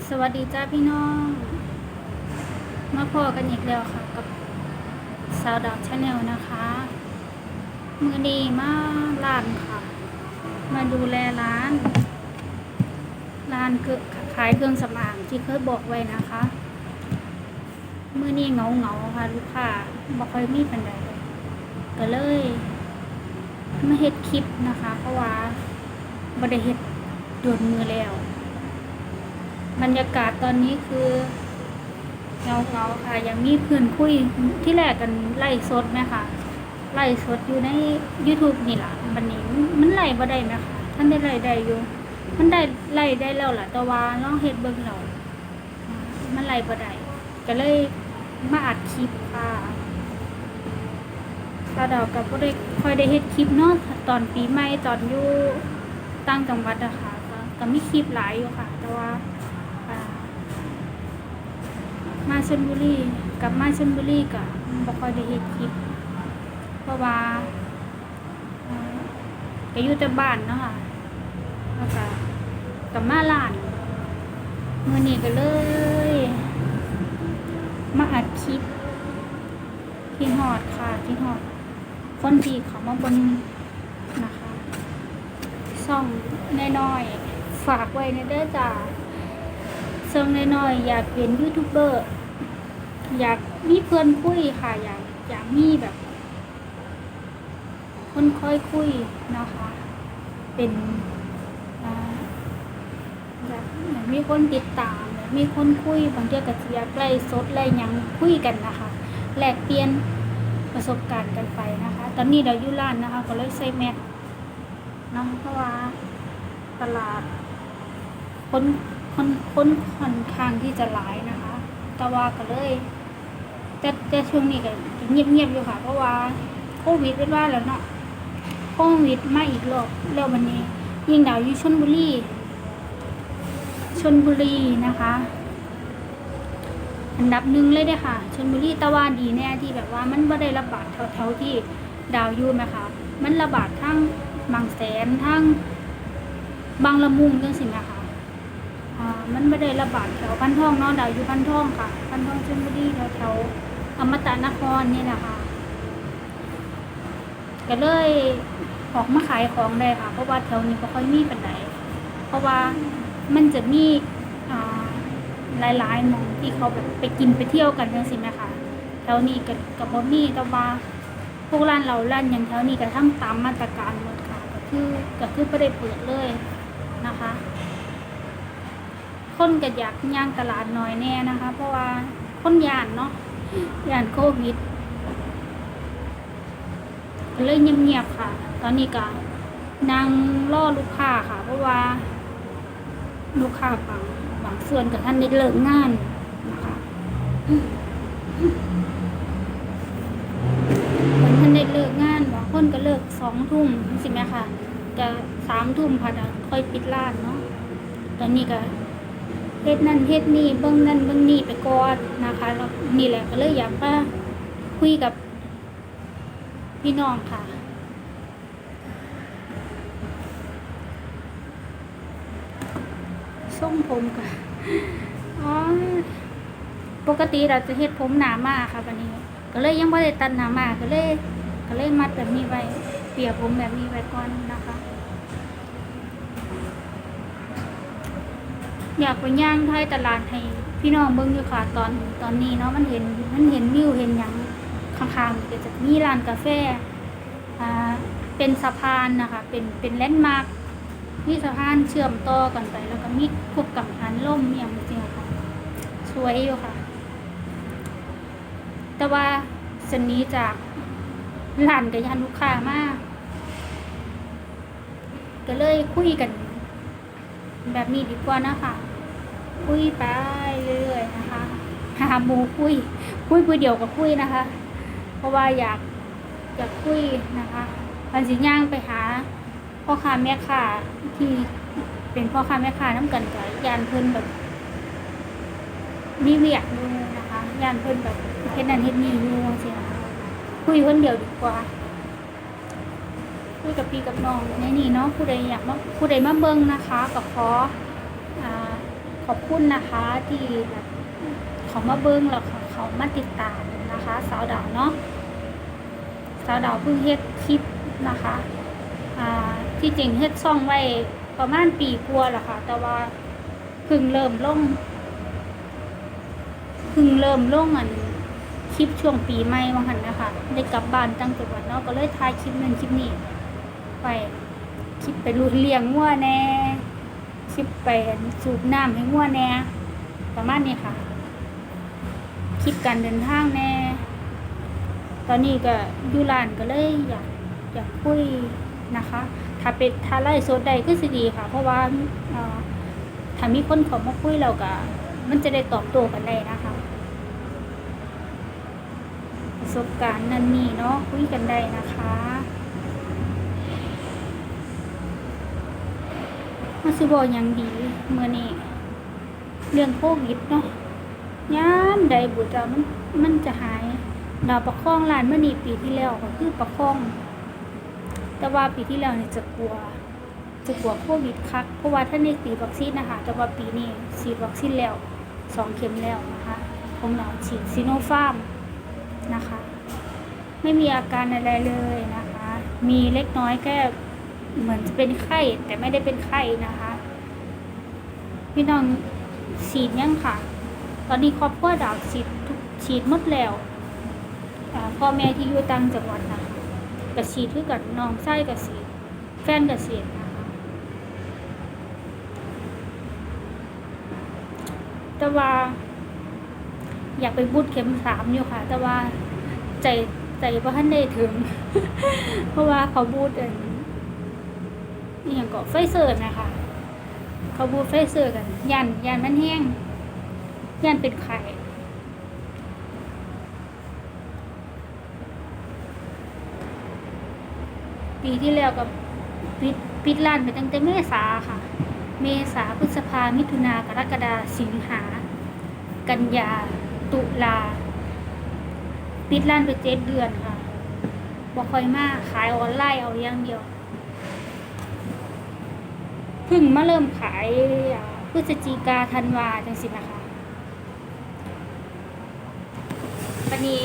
สวัสดีจ้าพี่น้อง มาพอกันอีกแล้วค่ะ กับสาวดาวชาแนลนะคะ มือดีมาร้านค่ะ มาดูแลร้าน ร้านคือขายเครื่องสำอางที่เคยบอกไว้นะคะ มือนี้เหงาเงาค่ะลูกค้าบอกค่อยมีปันใดก็เลยมาเฮ็ดคลิปนะคะ เพราะว่าบ่ได้เฮ็ดโดนมือแล้ว บรรยากาศตอนนี้คือเงาเงาๆค่ะ ยังมีเพื่อนคุยที่แรกกันไล่สดไหมคะไล่สดอยู่ใน YouTube นี่แหละบันนี้มันไล่บ่ได้ไหมคะท่านได้ไล่ได้อยู่ มันได้ไล่ได้แล้วล่ะแต่ว่าลองเฮ็ดเบิ่งเรามันไล่บ่ได้ก็เลยมาอัดคลิปค่ะตาดาวกับบ่ได้ค่อยได้เฮ็ดคลิปเนาะตอนปีใหม่ตอนอยู่ต่างจังหวัดอะค่ะก็มีคลิปหลายอยู่ค่ะ แต่ว่า มาชลบุรีกลับมาชลบุรีก็บ่ค่อยได้เฮ็ดคลิป เพราะว่าอาก็อยู่แต่บ้านเนาะค่ะแล้วก็กลับมาร้านมื้อนี้ก็เลย มาอัดคลิปที่ฮอดค่ะที่ฮอดคนที่เขามาบนนะคะซ่องน้อยๆฝากไว้ในเด้อจ้าเซิงน้อยๆอยากเป็นยูทูบเบอร์ อยากมีเพื่อนคุยค่ะ อยากอยากมีแบบ คนค่อยคุยนะคะ เป็นอ่าอยากอยากมีคนติดตามมีคนคุยบางทีก็จะอยากล่สดไล่ยังคุยกันนะคะแลกเปลี่ยนประสบการณ์กันไปนะคะ ตอนนี้เราอยู่ร้านนะคะ ก็เลยใส่แมสเนาะเพราะว่าตลาดคนคนคนค่อนข้างที่จะหลายนะคะ แต่ว่าก็เลย แต่แต่ช่วงนี้ก็เงียบเงียบๆอยู่ค่ะ เพราะว่าโควิดเป็นว่าแล้วเนาะโควิดมาอีกรอบแล้ววันนี้ ยิ่งดาวอยู่ชนบุรีชนบุรีนะคะ อันดับหนึ่งเลยเด้ค่ะชนบุรีตะวันดีแน่ที่แบบว่ามันไม่ได้ระบาดแถวๆที่ดาวอยู่ไหมคะ มันระบาดทั้งบางแสนทั้งบางละมุงจังสินะคะอ่ามันไม่ได้ระบาดแถวพันทองเนาะดาวอยู่พันทองค่ะ พันทองชลบุรีแถวแถวๆ อมตะนครนี่แหละค่ะก็เลยออกมาขายของได้ค่ะ เพราะว่าแถวนี้ก็ค่อยมีปันไดเพราะว่ามันจะมีหลายๆหมองที่เขาแบบไปกินไปเที่ยวกันจังสิไหมคะแถวนี้กับกับบ่มีแต่ว่าพวกร้านเราร้านอย่างแถวนี้ก็ทำตามมาตรการหมดค่ะก็คือก็คือไม่ได้เปิดเลยนะคะ คนก็อยากย่างตลาดหน้อยแน่นะคะ เพราะว่าคนยานเนาะ ยานโควิดก็เลยเงียบๆค่ะ ตอนนี้ก็นั่งรอลูกค้าค่ะ เพราะว่า ลูกค้าบางบางส่วนกับท่านได้เลิกงานนะคะบางท่านได้เลิกงานบางคนก็เลิกสองทุ่มสิไหมค่ะจะสามทุ่มค่ะจะค่อยปิดร้านเนาะตอนนี้ก็ เฮ็ดนั่นเฮ็ดนี่เบิ่งนั่นเบิ่งนี่ไปก่อนนะคะแล้วนี่แหละก็เลยอยากมาคุยกับพี่น้องค่ะส่งผมค่ะอ๋อปกติเราจะเฮ็ดผมหนามาค่ะวันนี้ ก็เลยยังไม่ได้ตัดหนามาก็เลย ก็เลยมัดแบบนี้ไว้ เปียกผมแบบนี้ไว้ก่อนนะคะ อยากไปย่างท้ายตลาดให้พี่น้องเบิ่งอยู่ค่ะตอนตอนนี้เนาะมันเห็นมันเห็นวิวเห็นหยังข้างๆก็จะมีร้านกาแฟอ่าเป็นสะพานนะคะ เป็นเป็นแลนด์มาร์คมีสะพานเชื่อมต่อกันไป แล้วก็มีพวกกังหันล่มอย่างจริงๆค่ะ สวยอยู่ค่ะ แต่ว่าสนี้จากร้านกับยานลูกค้ามาก ก็เลยคุยกัน แบบนี้ดีกว่านะคะ คุยไปเรื่อยๆนะคะหาหมูคุย คุยคุยเดียวกับคุยนะคะ เพราะว่าอยากอยากคุยนะคะพันสิย่างไปหาพ่อค้าแม่ค้าที่เป็นพ่อค้าแม่ค้าน้ำกันกับยานเพิ่นแบบมีเวียกอยู่นะคะยานเพิ่นแบบเฮ็ดนั่นเฮ็ดนี่อยู่สินะคะคุยคนเดียวดีกว่าคุยกับพี่กับน้องในนี่เนาะผู้ใดอยากมาผู้ใดมาเบิ่งนะคะก็ขออ่า ขอบคุณนะคะที่แบบเขามาเบิ้งแล้วเขาเขามาติดตามนะคะสาวดาวเนาะสาวดาวเพิ่งเฮ็ดคลิปนะคะอ่าที่จริงเฮ็ดซ่องไว้ประมาณปีกว่าแล้วค่ะ แต่ว่าเพิ่งเริ่มลงเพิ่งเริ่มลงอันคลิปช่วงปีใหม่ว่าหันนะคะได้กลับบ้านตั้งจังหวัดเนาะก็เลยถ่ายคลิปนึงคลิปนี้ไปคลิปไปรูเลี้ยงงัวแน่ คลิปไปสูบน้ำให้งัวแน่ประมาณนี้ค่ะคลิปการเดินทางแน่ ตอนนี้ก็อยู่ร้านก็เลยอยากอยากคุยนะคะ ถ้าเป็นถ้าไล่โซดใดก็สิดีค่ะ เพราะว่าถ้ามีคนเขามาคุยเราก็มันจะได้ตอบโต้กันได้นะคะประสบการณ์นั่นนี่เนาะคุยกันได้นะคะ มาสิบอกอย่างดีเมื่อนี้เรื่องโควิดเนาะยามใดบุตรมันมันจะหายดาประคองลานเมื่อนี้ปีที่แล้วก็คือประคอง แต่ว่าปีที่แล้วเนี่ยจะกลัว จะกลัวโควิดคักเพราะว่าถ้านในตีดวัคซีนนะคะ แต่ว่าปีนี้ฉีดวัคซีนแล้วสองเข็มแล้วนะคะของเราฉีดซีโนฟาร์มนะคะ ไม่มีอาการอะไรเลยนะคะ มีเล็กน้อยแค่ เหมือนจะเป็นไข้แต่ไม่ได้เป็นไข้นะคะ พี่น้องฉีดยังค่ะ ตอนนี้ครอบครัวดาวฉีดทุกฉีดหมดแล้วพ่อแม่ที่อยู่ต่างจังหวัดนะกับฉีดคือกับน้องไส้กับฉีดแฟนกับฉีดนะคะแต่ว่า อยากไปบูดเข็มสามอยู่ค่ะ แต่ว่าใจใจว่าท่านได้ถึง เพราะว่าเขาบูดเอง นอหย่างก็ไฟเซอร์นะคะ เขาบูไฟเซอร์กัน ยันยันมันแห้ง ยันเป็นไข่ปีที่แล้วกับปิดปิดร้านไปตั้งแต่เมษาค่ะ เมษาพฤษภามิถุนากรกฎาสิงหา กันยา ตุลา ปิดร้านไปเจ็ดเดือนค่ะบ่ค่อยมากขายออนไลน์เอาอย่างเดียว พิ่งมาเริ่มขายพฤศจิกาธันวาจังสินะคะปันนี้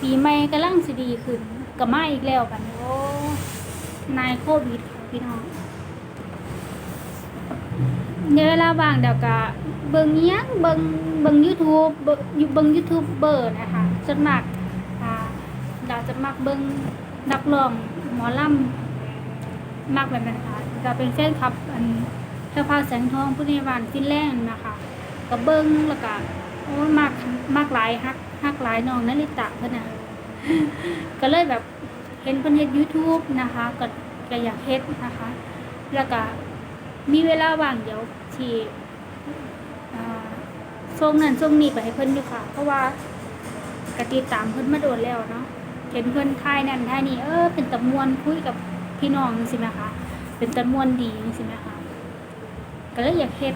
ปีใหม่กำลังสิดีขึ้นก็มาอีกแล้วกันโอ้นายโควิดพี่น้องในเวลาว่างเดี๋ยวก็เบิ่งเนี้ยเบิ่งเบิ่ง YouTube เบิ่งอยูเบิ่ง YouTube เบอร์นะคะส่วนมากอ่าดาวจะมักเบิ่งนักร้องหมอลำมักแบบนั้นค่ะ ก็เป็นแฟนคลับอันเจ้าพาแสงทองผู้นิวานฟินแลนด์นะคะก็เบิ่งแล้วก็โอ้มักมักหลายฮักฮักหลายน้องนาริตะเพิ่นนะก็เลยแบบเห็นเพิ่อนเฮ็ด YouTube นะคะก็ก็อยากเฮ็ดนะคะ แล้วก็มีเวลาว่างเดี๋ยวทีช่วงนั้นช่วงนี้ไปให้เพิ่อนอยู่ค่ะ เพราะว่ากติดตามเพิ่อนมาโดนแล้วเนาะเห็นเพิ่อนทายนั่นทายนี่เออเป็นตะมวนคุยกับพี่น้องจังซี่นะคะ เป็นตะมวนดีจังซี่นะคะก็เลยอยากเฮ็ด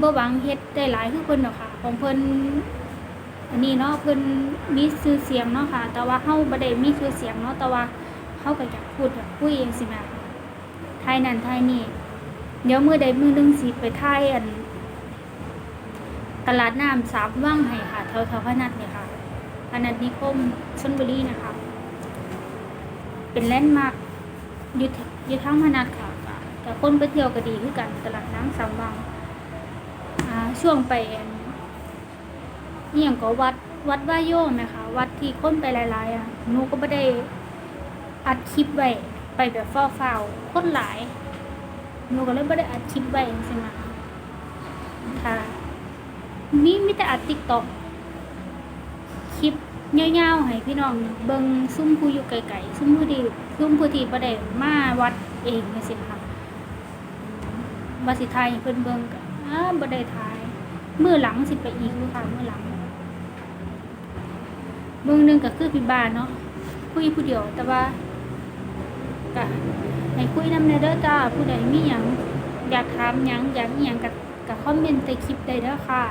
บ่หวังเฮ็ดได้หลายคือเพิ่นดอกค่ะ ของเพิ่นอันนี้เนาะเพิ่นมีชื่อเสียงเนาะค่ะ แต่ว่าเฮาบ่ได้มีชื่อเสียงเนาะแต่ว่าเฮาก็อยากพูดอยากคุยจังซี่นะทายนั่นทายนี่เดี๋ยวมือใดมือนึงสิไปทายอันตลาดน้ำสามว่างให้ค่ะแถวแถวพนัสเนี่ยค่ะพนัสนิคมชนบุรีนะคะ เป็นแลนด์มาร์ค ยุทยุทางพนัสค่ะก็แต่คนไปเที่ยวก็ดีคือกันตลาดน้ำสามว่างช่วงไปนี่อย่างก็วัดวัดว่าโยมนะคะวัดที่คนไปหลายๆอะหนูก็ไม่ได้อัดคลิปไว้ไปแบบเฝ้าๆคนหลายหนูก็เลยไม่ได้อัดคลิปไว้ใช่ไหมคะค่ะนี่มีแต่อัดติ๊กต็อกคลิป เงาวๆให้พี่น้องเบิงซุ่มผู้อยู่ไกลๆซุ่มผู้ดีซุ่มผู้ที่ประเดมาวัดเองนี่สิค่ะว่าสิไทยเพิ่นเบิงก็อ้าบ่ได้ทาย มือหลังสิไปอีกลูกค่ะมือหลังเบิ่งหนึงก็คือพี่บ้านเนาะคุยผู้เดียวแต่ว่าก็ให้คุยนำในเด้อจ้าผู้ใดมีหยังอยากถามหยังอยากอีหยังกับกับคอมเมนต์ใต้คลิปได้เด้อค่ะ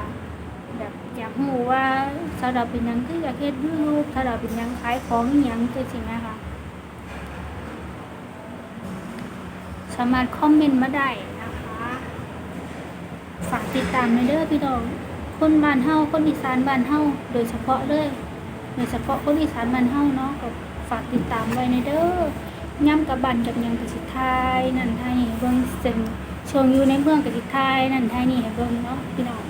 แบบอยากรู้ว่าสาวดาเป็นยังคืออยากเฮ็ดยูทูบสาวดาเป็นยังขายของอหยังจังซี่แหมคะสามารถคอมเมนต์มาได้นะคะฝากติดตามในเด้อพี่น้องคนบ้านเฮาคนอีสานบ้านเฮาโดยเฉพาะเลยโดยเฉพาะคนอีสานบ้านเฮาเนาะก็ฝากติดตามไว้ในเด้อย่ำกับบันกับยังกับสิทายนั่นไทยเบิ่งเส้นช่วงอยู่ในเมืองกับสิทายนั่นไทยนี่เบิ่งเนาะพี่น้อง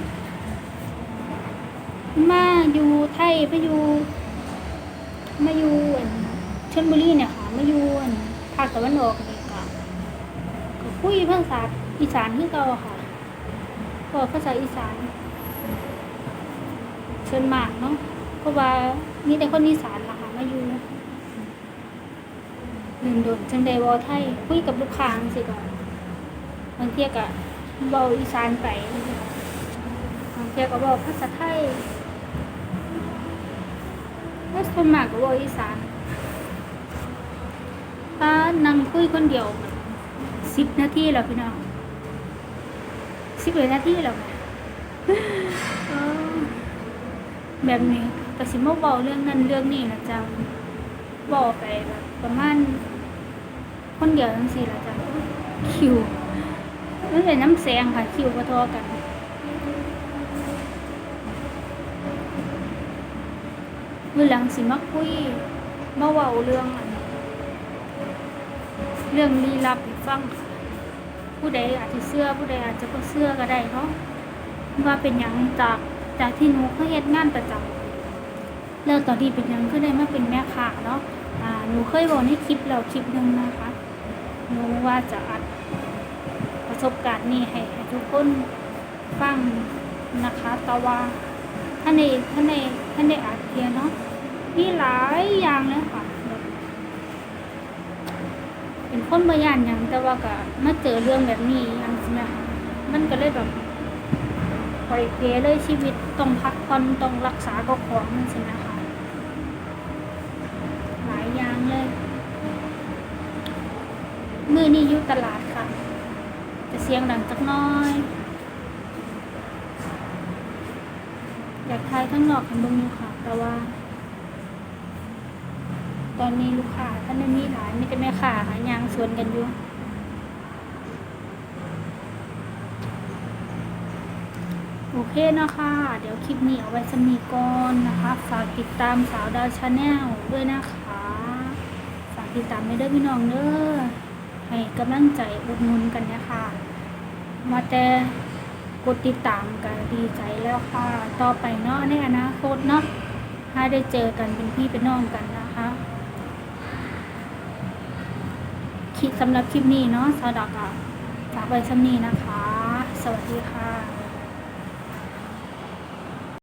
มาอยู่ไทยไปอยู่มาอยู่อั่นชลบุรีเนี่ยค่ะมาอยู่อันภาคตะวันออกนี่ก็ก็คุยภาษาอีสานคือเก่าอะค่ะก็ภาษาอีสานเชิญมากเนาะเพราะว่ามีแต่คนอีสานล่ะค่ะมาอยู่หนึ่งโดนจังไดเวอไทยคุยกับลูกค้าสิก่อนบางเทียก็เบาอีสานไปบางเทียก็เบาภาษาไทย ถ้าส่วนมากก็เบาอีสานถ้านั่งคุยคนเดียวสิบนาทีแล้วพี่น้องสิบเลยนาทีแล้วไหมเอแบบนี้ก็สิมาเว้าเรื่องนั้นเรื่องนี้ละจ้ะเว้าไปแบบประมาณคนเดียวจังซี่ละจ้ะคิวมันเป็นน้ำแสงค่ะคิวบ่เทอกัน มือหลังสิมาคุยมาเว้าเรื่องอันเรื่องลี้ลับให้ฟังค่ะผู้ใดอาจจะเชื่อผู้ใดอาจจะบ่เชื่อก็ได้เนาะว่าเป็นหยังจากจากที่หนูเคยเฮ็ดงานประจำแล้วตอนนี้เป็นหยังก็ได้มาเป็นแม่ค้าเนาะอ่าหนูเคยบอกในคลิปแล้วคลิปหนึ่งนะคะหนูว่าจะอัดประสบการณ์นี้ให้ทุกคนฟังนะคะแต่ว่าท่านในท่านในท่านในอัดเพียงเนาะ มีหลายอย่างเลยค่ะแบบเป็นคนบายางอย่างแต่ว่าก็มาเจอเรื่องแบบนี้อันใช่ไหมคะมันก็เลยแบบปล่อยเพลเลยชีวิตต้องพักผ่อนต้องรักษาก็ของนั่นสินะคะหลายอย่างเลย มือนี้อยู่ตลาดค่ะจะเสียงดังจักน้อย อยากทายข้างนอกเห็นบงอยู่ค่ะ แต่ว่า ตอนนี้ลูกค้าท่านไม่มีหลายไม่จะแม่ค้าหายางสวนกันอยู่โอเคนะคะ เดี๋ยวคลิปนี้เอาไว้สมีก่อนนะคะฝากติดตามสาวดาวชาแนลด้วยนะคะฝากติดตามในเด้อพี่น้องเด้อให้กำลังใจอุดหนุนกันนะคะ มาแต่กดติดตามกันดีใจแล้วค่ะ ต่อไปเนาะในอนาคตเนาะถ้าได้เจอกันเป็นพี่เป็นน้องกันนะคะคลิป สำหรับคลิปนี้เนาะสาวดอก็ฝากไว้ำนี้นะคะ สวัสดีค่ะ